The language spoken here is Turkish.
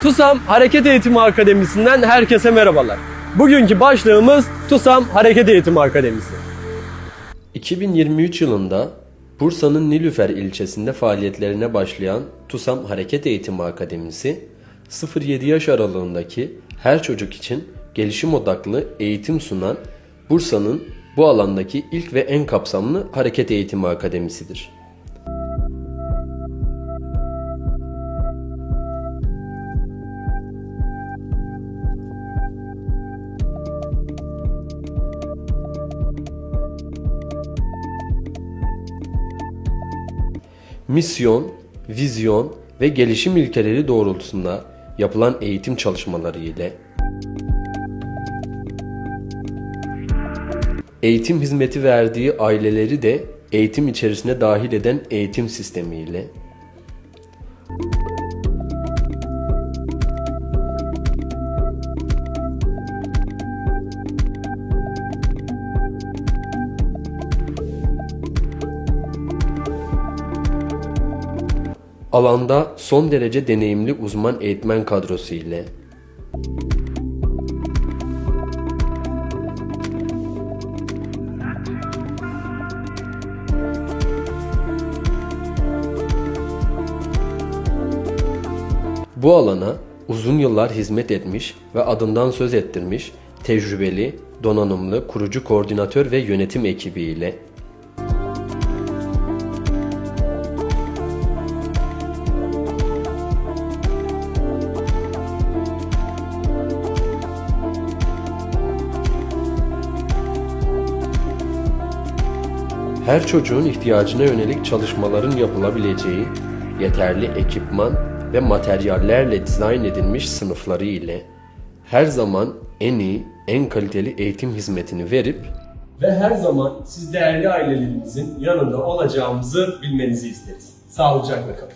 TUSAM Hareket Eğitimi Akademisi'nden herkese merhabalar. Bugünkü başlığımız TUSAM Hareket Eğitimi Akademisi. 2023 yılında Bursa'nın Nilüfer ilçesinde faaliyetlerine başlayan TUSAM Hareket Eğitimi Akademisi, 0-7 yaş aralığındaki her çocuk için gelişim odaklı eğitim sunan Bursa'nın bu alandaki ilk ve en kapsamlı hareket eğitimi akademisidir. Misyon, vizyon ve gelişim ilkeleri doğrultusunda yapılan eğitim çalışmaları ile eğitim hizmeti verdiği aileleri de eğitim içerisine dahil eden eğitim sistemi ile alanda son derece deneyimli uzman eğitmen kadrosu ile. Bu alana uzun yıllar hizmet etmiş ve adından söz ettirmiş tecrübeli, donanımlı kurucu koordinatör ve yönetim ekibi her çocuğun ihtiyacına yönelik çalışmaların yapılabileceği yeterli ekipman ve materyallerle dizayn edilmiş sınıfları ile her zaman en iyi, en kaliteli eğitim hizmetini verip ve her zaman siz değerli ailelerinizin yanında olacağımızı bilmenizi isteriz. Sağlıcakla kalın.